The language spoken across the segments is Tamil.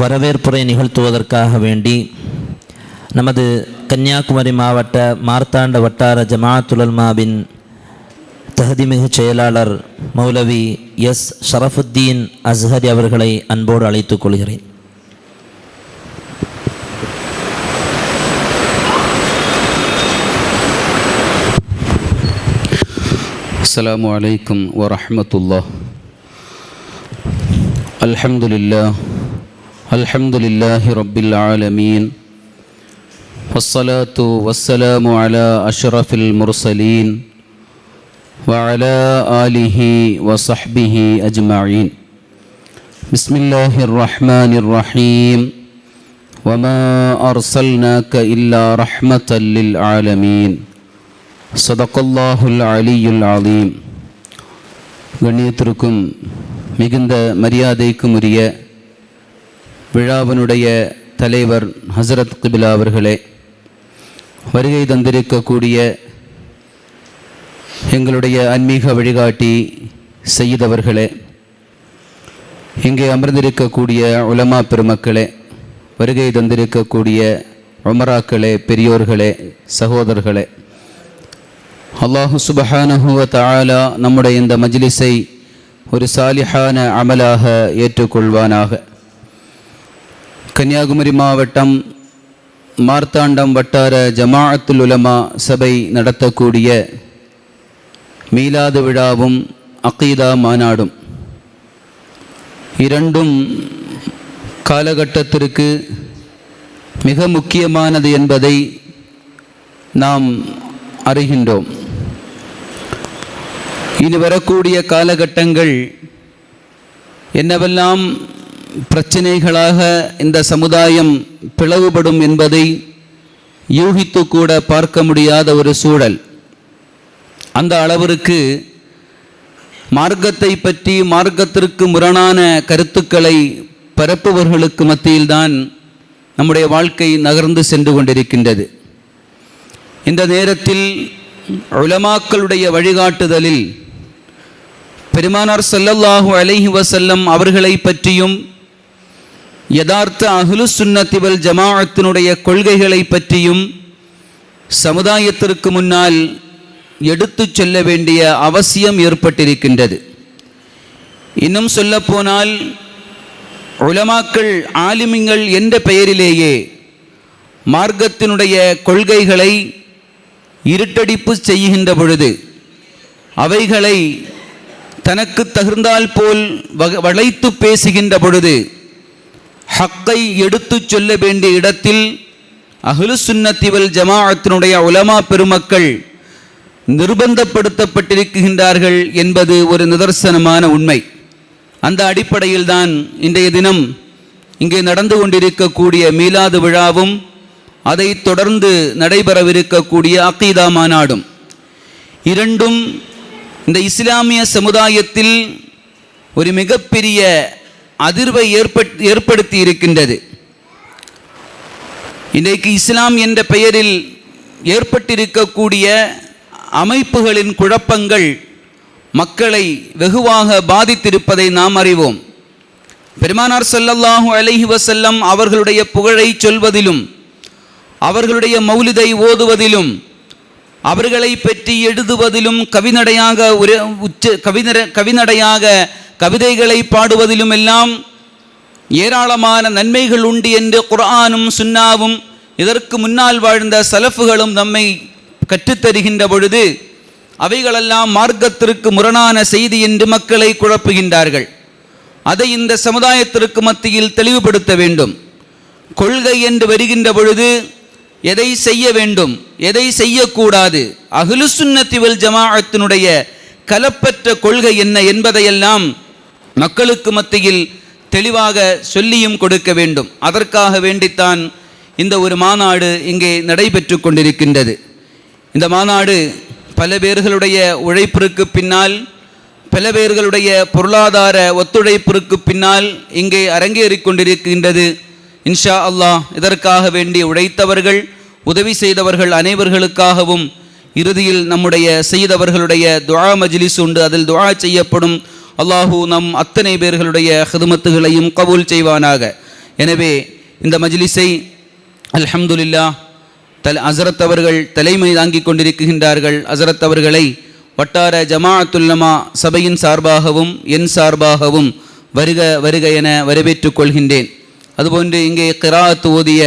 வரவேற்புரை நிகழ்த்துவதற்காக வேண்டி நமது கன்னியாகுமரி மாவட்ட மார்த்தாண்ட வட்டார ஜமாத்துலல்மாவின் தகுதிமிகு செயலாளர் மௌலவி எஸ். ஷரஃபுத்தீன் அஸ்ஹரி அவர்களை அன்போடு அழைத்துக் கொள்கிறேன். அஸ்லாம் வலைக்கம் வரமத்துல்லா அல்ஹம்துலில்லா الحمد لله الحمد لله رب العالمين والصلاة والسلام على أشرف المرسلين وعلى آله وصحبه أجمعين بسم الله الرحمن الرحيم وما أرسلناك إلا رحمة للعالمين சதக்கல்லாஹுல் அலியுல் ஆலீம் கண்ணியத்திற்கும் மிகுந்த மரியாதைக்கும் உரிய விழாவினுடைய தலைவர் ஹசரத் கிபிலா அவர்களே வருகை தந்திருக்கக்கூடிய எங்களுடைய ஆன்மீக வழிகாட்டி செய்தவர்களே இங்கே அமர்ந்திருக்கக்கூடிய உலமா பெருமக்களே வருகை தந்திருக்கக்கூடிய உமராக்களே பெரியோர்களே சகோதரர்களே அல்லாஹு சுபஹானஹுவ தாலா நம்முடைய இந்த மஜ்லிஸை ஒரு சாலிஹான அமலாக ஏற்றுக்கொள்வானாக. கன்னியாகுமரி மாவட்டம் மார்த்தாண்டம் வட்டார ஜமாஅத்துல் உலமா சபை நடத்தக்கூடிய மீலாது விழாவும் அகீதா மாநாடும். இரண்டும் காலகட்டத்திற்கு மிக முக்கியமானது என்பதை நாம் அறிகின்றோம். இனி வரக்கூடிய காலகட்டங்கள் என்னவெல்லாம் பிரச்சனைகளாக இந்த சமுதாயம் பிளவுபடும் என்பதை யூகித்து கூட பார்க்க முடியாத ஒரு சூழல். அந்த அளவிற்கு மார்க்கத்தை பற்றி மார்க்கத்திற்கு முரணான கருத்துக்களை பரப்புபவர்களுக்கு மத்தியில்தான் நம்முடைய வாழ்க்கை நகர்ந்து சென்று கொண்டிருக்கின்றது. இந்த நேரத்தில் உலமாக்களுடைய வழிகாட்டுதலில் பெருமானார் ஸல்லல்லாஹு அலைஹி வசல்லம் அவர்களை பற்றியும் யதார்த்த அஹ்லு சுன்னத்திவல் ஜமாஅத்தினுடைய கொள்கைகளை பற்றியும் சமுதாயத்திற்கு முன்னால் எடுத்துச் சொல்ல வேண்டிய அவசியம் ஏற்பட்டிருக்கின்றது. இன்னும் சொல்லப்போனால் உலமாக்கள் ஆலிமிங்கள் என்ற பெயரிலேயே மார்க்கத்தினுடைய கொள்கைகளை இருட்டடிப்பு செய்கின்ற பொழுது அவைகளை தனக்கு தகுந்தால் போல் வளைத்து பேசுகின்ற பொழுது ஹக்கை எடுத்துச் சொல்ல வேண்டிய இடத்தில் அஹ்லு சுன்னத்திவல் ஜமாஅத்தினுடைய உலமா பெருமக்கள் நிர்பந்தப்படுத்தப்பட்டிருக்கின்றார்கள் என்பது ஒரு நிதர்சனமான உண்மை. அந்த அடிப்படையில்தான் இன்றைய தினம் இங்கே நடந்து கொண்டிருக்கக்கூடிய மீலாது விழாவும் அதைத் தொடர்ந்து நடைபெறவிருக்கக்கூடிய அக்கீதா மாநாடும். இரண்டும் இந்த இஸ்லாமிய சமுதாயத்தில் ஒரு மிகப்பெரிய அதிர்வை ஏற்படுத்தி இருக்கின்றது. இன்றைக்கு இஸ்லாம் என்ற பெயரில் ஏற்பட்டிருக்கக்கூடிய அமைப்புகளின் குழப்பங்கள் மக்களை வெகுவாக பாதித்திருப்பதை நாம் அறிவோம். பெருமானார் ஸல்லல்லாஹு அலஹி வசல்லம் அவர்களுடைய புகழை சொல்வதிலும் அவர்களுடைய மௌலிதை ஓதுவதிலும் அவர்களை பற்றி எழுதுவதிலும் கவிநடையாக ஒரு உச்ச கவிநட கவிநடையாக கவிதைகளை பாடுவதிலும் எல்லாம் ஏராளமான நன்மைகள் உண்டு என்று குர்ஆனும் சுன்னாவும் இதற்கு முன்னால் வாழ்ந்த சலஃபுகளும் நம்மை கற்றுத்தருகின்ற பொழுது அவைகளெல்லாம் மார்க்கத்திற்கு முரணான செய்தி என்று மக்களை குழப்புகின்றார்கள். அதை இந்த சமுதாயத்திற்கு மத்தியில் தெளிவுபடுத்த வேண்டும். கொள்கை என்று வருகின்ற பொழுது எதை செய்ய வேண்டும் எதை செய்யக்கூடாது அகிலுசுன்னத்திவல் ஜமாஅத்தினுடைய கலப்பற்ற கொள்கை என்ன என்பதையெல்லாம் மக்களுக்கு மத்தியில் தெளிவாக சொல்லியும் கொடுக்க வேண்டும். அதற்காக வேண்டித்தான் இந்த ஒரு மாநாடு இங்கே நடைபெற்று கொண்டிருக்கின்றது. இந்த மாநாடு பல பேர்களுடைய உழைப்பிற்கு பின்னால் பல பேர்களுடைய பொருளாதார ஒத்துழைப்பிற்கு பின்னால் இங்கே அரங்கேறி கொண்டிருக்கின்றது. இன்ஷா அல்லாஹ் இதற்காக வேண்டி உழைத்தவர்கள் உதவி செய்தவர்கள் அனைவர்களுக்காகவும் இறுதியில் நம்முடைய செய்தவர்களுடைய துவா மஜ்லிஸ் உண்டு. அதில் துவா செய்யப்படும் அல்லாஹு நம் அத்தனை பேர்களுடைய ஹிதமத்துகளையும் கபூல் செய்வானாக. எனவே இந்த மஜ்லிஸை அல்ஹம்துல்லா தல் அசரத் அவர்கள் தலைமை தாங்கிக் கொண்டிருக்கின்றார்கள். அசரத் அவர்களை வட்டார ஜமாஅத்துல்லமா சபையின் சார்பாகவும் என் சார்பாகவும் வருக வருக என வரவேற்றுக் கொள்கின்றேன். அதுபோன்று இங்கே கிராத் ஓதிய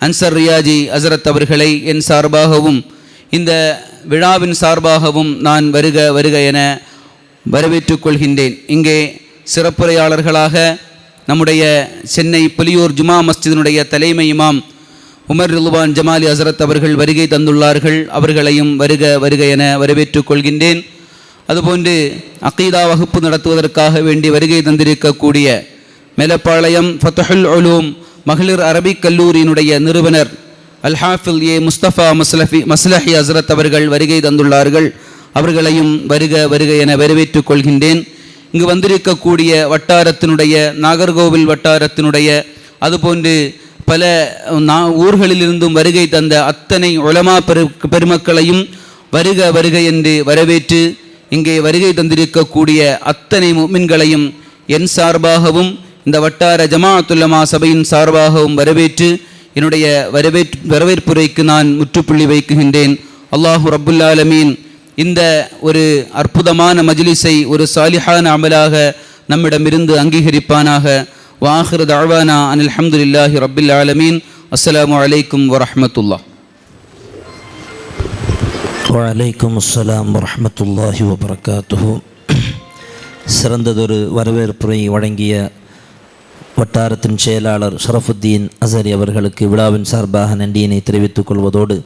அன்சர் ரியாஜி அசரத் அவர்களை என் சார்பாகவும் இந்த விழாவின் சார்பாகவும் நான் வருக வருக என வரவேற்றுக் கொள்கின்றேன் இங்கே சிறப்புரையாளர்களாக நம்முடைய சென்னை புலியூர் ஜுமா மஸ்ஜிதினுடைய தலைமை இமாம் உமர் ரிலுவான் ஜமாலி ஹசரத் அவர்கள் வருகை தந்துள்ளார்கள். அவர்களையும் வருக வருக என வரவேற்றுக் கொள்கின்றேன் அதுபோன்று அகீதா வகுப்பு நடத்துவதற்காக வேண்டி வருகை தந்திருக்கக்கூடிய மேலப்பாளையம் ஃபத்தஹுல் உலூம் மகளிர் அரபிக் கல்லூரியினுடைய நிறுவனர் அல்ஹாஃபில் ஏ முஸ்தபா மஸ்லஃபி மஸ்லஹி ஹசரத் அவர்கள் வருகை தந்துள்ளார்கள். அவர்களையும் வருக வருக என வரவேற்றுக் கொள்கின்றேன். இங்கு வந்திருக்கக்கூடிய வட்டாரத்தினுடைய நாகர்கோவில் வட்டாரத்தினுடைய அதுபோன்று பல நா ஊர்களிலிருந்தும் வருகை தந்த அத்தனை உளமா பெரு பெருமக்களையும் வருக வருக என்று வரவேற்று இங்கே வருகை தந்திருக்கக்கூடிய அத்தனை முமின்களையும் என் சார்பாகவும் இந்த வட்டார ஜமாஅத்துல்லமா சபையின் சார்பாகவும் வரவேற்று என்னுடைய வரவேற் வரவேற்புரைக்கு நான் முற்றுப்புள்ளி வைக்குகின்றேன் அல்லாஹு ரபுல்லாலமீன் இந்த ஒரு அற்புதமான மஜ்லிஸை ஒரு சாலிஹான அமலாக நம்மிடமிருந்து அங்கீகரிப்பானாக. வாஹிர் தாழ்வானா அனில் அஹமதுல்லாஹி ரபில் ஆலமீன். அஸ்லாம் அலைக்கும் வரமத்துல்லா வலைக்கும் அஸ்லாம் வரமத்துல்லாஹி வபரகாத்துஹு. சிறந்ததொரு வரவேற்புரை வழங்கிய வட்டாரத்தின் செயலாளர் ஷரஃபுத்தீன் அசரி அவர்களுக்கு விழாவின் சார்பாக நன்றியினை தெரிவித்துக் கொள்வதோடு